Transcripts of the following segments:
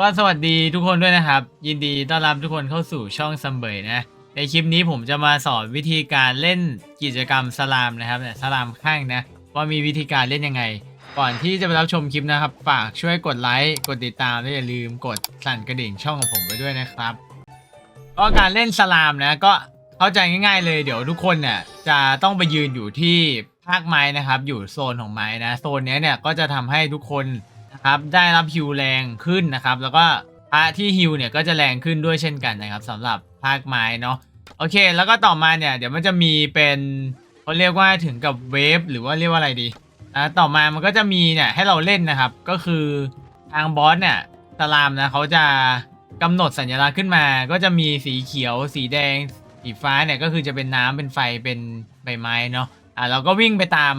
ก็สวัสดีทุกคนด้วยนะครับ ยินดีต้อนรับทุกคนเข้าสู่ช่องซัมเบยนะในคลิปนี้ผมจะมาสอนวิธีการเล่นกิจกรรมสลามนะครับเนี่ยสลามข้างนะว่ามีวิธีการเล่นยังไง ก่อนที่จะไปรับชมคลิปนะครับ ฝากช่วยกดไลค์กดติดตามและอย่าลืมกดสั่นกระดิ่งช่องของผมไว้ด้วยนะครับก็การเล่นสลามนะก็เข้าใจง่ายๆ เลยเดี๋ยวทุกคนเนี่ยจะต้องไปยืนอยู่ที่ภาคไม้นะครับ อยู่โซนของไม้นะโซนนี้เนี่ยก็จะทำให้ทุกคน นะครับได้รับฮิวแรงขึ้นนะครับ แล้วก็พระที่ฮิวเนี่ยก็จะแรงขึ้นด้วยเช่นกันนะครับสำหรับภาคไม้เนาะโอเค แล้วก็ต่อมาเนี่ยเดี๋ยวมันจะมีเป็นเขาเรียกว่าถึงกับเวฟหรือว่าเรียกว่าอะไรดีอ่าต่อมามันก็จะมีเนี่ยให้เราเล่นนะครับ ก็คือทางบอสเนี่ยสลามนะเขาจะกำหนดสัญลักษณ์ขึ้นมา ก็จะมีสีเขียว สีแดง สีฟ้าเนี่ยก็คือจะเป็นน้ำเป็นไฟเป็นใบไม้เนาะอ่าเราก็วิ่งไปตาม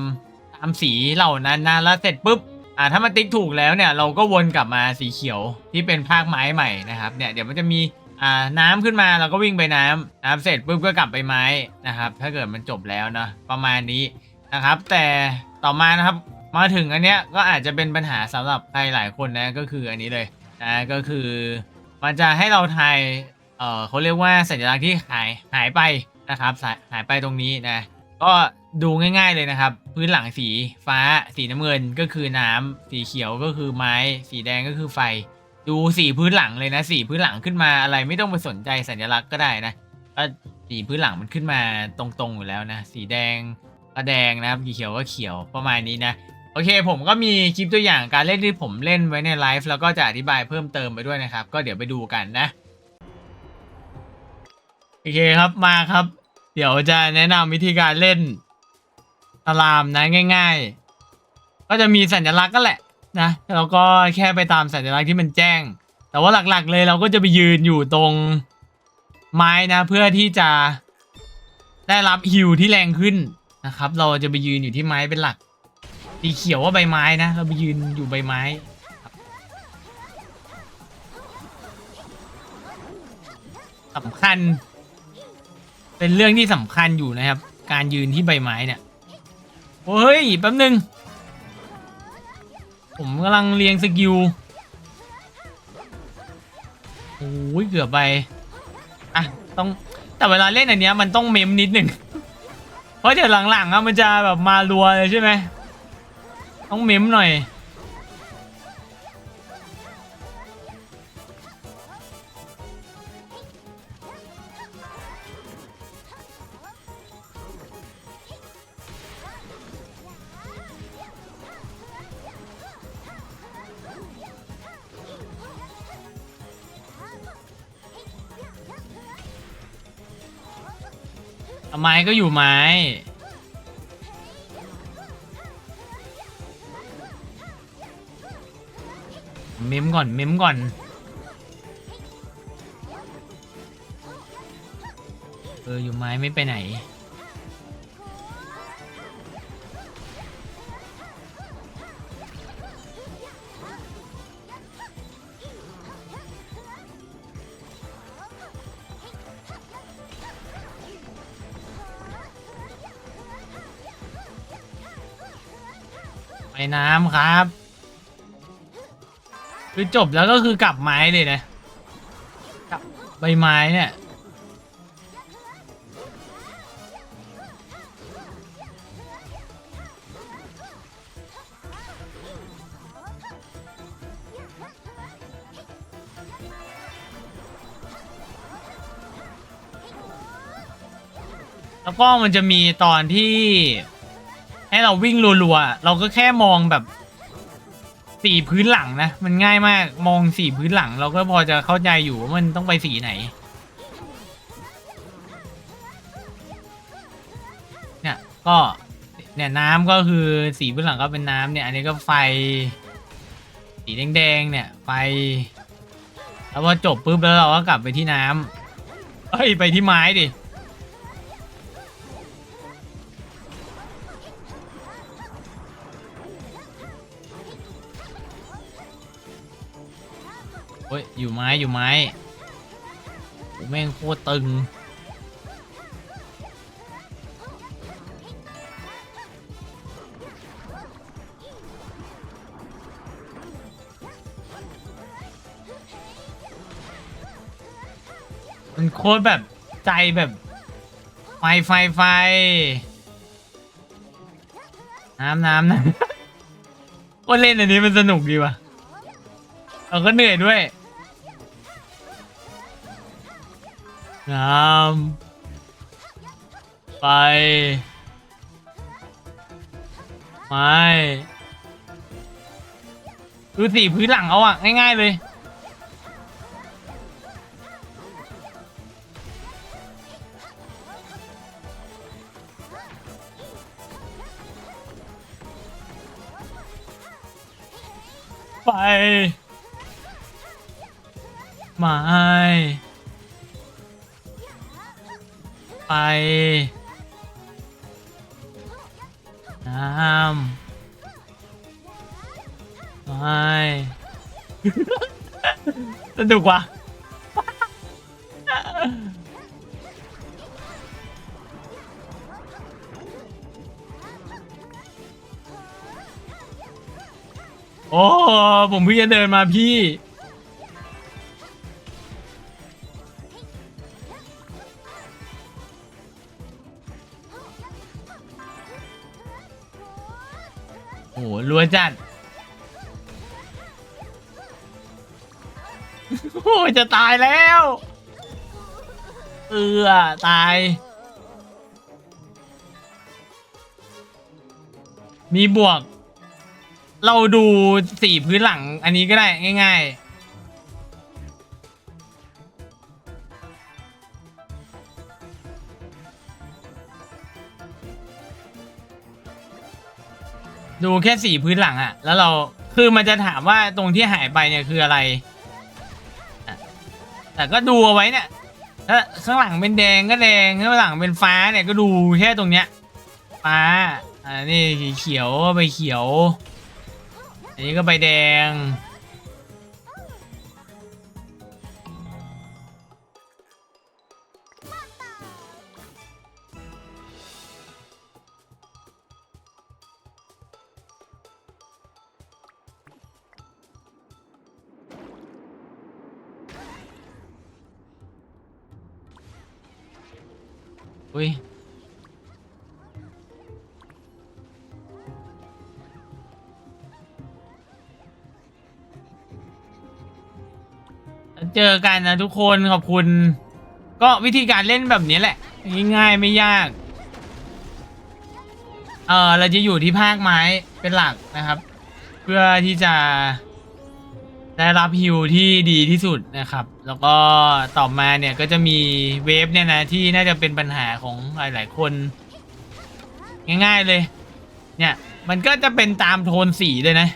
ตามสีเหล่านั้นนะแล้วเสร็จปุ๊บ อ่าถ้ามันติ๊กถูกแล้วเนี่ยเราก็วนกลับมาสีเขียวที่เป็นภาคไม้ใหม่นะครับเนี่ยเดี๋ยวมันจะมีอ่าน้ำขึ้นมาเราก็วิ่งไปน้ำน้ำเสร็จปุ๊บก็กลับไปไม้นะครับ ถ้าเกิดมันจบแล้วเนาะประมาณนี้นะครับ แต่ต่อมานะครับมาถึงอันเนี้ยก็อาจจะเป็นปัญหาสำหรับใครหลายคนนะก็คืออันนี้เลยนะก็คือ มันจะให้เราทายเอ่อเขาเรียกว่าสัญลักษณ์ที่หายหายไปนะครับหายไปตรงนี้นะก็ ดูง่ายๆเลยนะครับ พื้นหลังสีฟ้า สีน้ำเงินก็คือน้ำสีเขียวก็คือไม้ สีแดงก็คือไฟ ดูสีพื้นหลังเลยนะ สีพื้นหลังขึ้นมาอะไรไม่ต้องไปสนใจสัญลักษณ์ก็ได้นะก็สีพื้นหลังมันขึ้นมาตรงๆอยู่แล้วนะ สีแดงก็แดงนะครับสีเขียวก็เขียวประมาณนี้นะโอเค ผมก็มีคลิปตัวอย่างการเล่นที่ผมเล่นไว้ในไลฟ์แล้วก็จะอธิบายเพิ่มเติมไปด้วยนะครับ ก็เดี๋ยวไปดูกันนะโอเคครับมาครับ เดี๋ยวจะแนะนำวิธีการเล่น ตารามนะง่าย ๆ ก็จะมีสัญลักษณ์ก็แหละนะแล้วก็แค่ไปตามสัญลักษณ์ที่มันแจ้ง แต่ว่าหลักๆเลยเราก็จะไปยืนอยู่ตรงไม้นะ เพื่อที่จะได้รับฮิวที่แรงขึ้นนะครับ เราจะไปยืนอยู่ที่ไม้เป็นหลักสีเขียวว่าใบไม้นะ เราไปยืนอยู่ใบไม้สำคัญ เป็นเรื่องที่สำคัญอยู่นะครับ การยืนที่ใบไม้เนี่ย โอ้ยแป๊บนึง ผมกำลังเรียงสกิลโอ้ยเกือบไป อะ ต้องแต่เวลาเล่นอันเนี้ยมันต้องเมมนิดหนึ่งเพราะเดี๋ยวหลังๆอะมันจะแบบมารัวเลยใช่ไหมต้องเมมหน่อย ไม้ก็อยู่ไม้ เมมก่อน เมมก่อน เออ อยู่ไม้ไม่ไปไหน ไปน้ำครับ คือจบแล้วก็คือกลับไม้เลยนะ กลับใบไม้เนี่ยแล้วก็มันจะมีตอนที่ ให้เราวิ่งรัวๆ เราก็แค่มองแบบสีพื้นหลังนะ มันง่ายมากมองสีพื้นหลัง เราก็พอจะเข้าใจอยู่ว่ามันต้องไปสีไหน เนี่ยก็เนี่ยน้ำก็คือสีพื้นหลังก็เป็นน้ำเนี่ย อันนี้ก็ไฟ สีแดงๆเนี่ย ไฟ แล้วพอจบปุ๊บแล้วเราก็กลับไปที่น้ำเอ้ยไปที่ไม้ดิ อยู่ไม้อยู่ไม้โอ้แม่งโคตรตึง มันโคตรแบบใจแบบ ไฟไฟไฟ น้ำน้ำน้ำว่าเล่นอันนี้มันสนุกดีว่ะเราก็เหนื่อยด้วย น้ำไฟไม้ดูสีพื้นหลังเอาอะง่าย ๆ เลยไฟไม้ ไฟน้ำไม้สนุกว่ะโอ้ ผมเพิ่งจะเดินมาพี่ โอ้โหรัวจัดโอ้ยจะตายแล้ว เออตาย มีบวก เราดูสีพื้นหลังอันนี้ก็ได้ง่าย ๆ ดูแค่สีพื้นหลังอะแล้วเราคือมันจะถามว่าตรงที่หายไปเนี่ยคืออะไรอะแต่ก็ดูเอาไว้เนี่ยถ้าข้างหลังเป็นแดงก็แดงข้างหลังเป็นฟ้าเนี่ยก็ดูแค่ตรงเนี้ย ฟ้าอ่านี่สีเขียวไปเขียว อันนี้ก็ใบแดง อุ้ยเจอกันนะทุกคนขอบคุณ ก็วิธีการเล่นแบบนี้แหละ ง่ายๆไม่ยาก เออเราจะอยู่ที่ภาคไม้เป็นหลักนะครับ เพื่อที่จะ ได้รับฮิวที่ดีที่สุดนะครับ แล้วก็ต่อมาเนี่ยก็จะมีเวฟเนี่ยนะที่น่าจะเป็นปัญหาของหลาย ๆ คน ง่าย ๆเลย เนี่ย มันก็จะเป็นตามโทนสีเลยนะ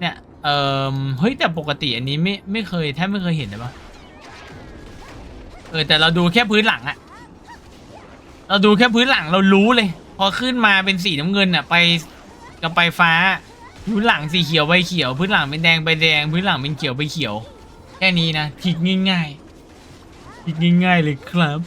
เนี่ย เออเฮ้ยแต่ปกติอันนี้ไม่ไม่เคยแทบไม่เคยเห็นเลยปะเออแต่เราดูแค่พื้นหลังอะเราดูแค่พื้นหลังเรารู้เลย พอขึ้นมาเป็นสีน้ำเงินอะไปกับไปฟ้า พื้นหลังสีเขียวใบเขียว พื้นหลังเป็นแดงใบแดง พื้นหลังเป็นเขียวใบเขียว แค่นี้นะทิกง่ายๆทิกง่ายๆเลยครับ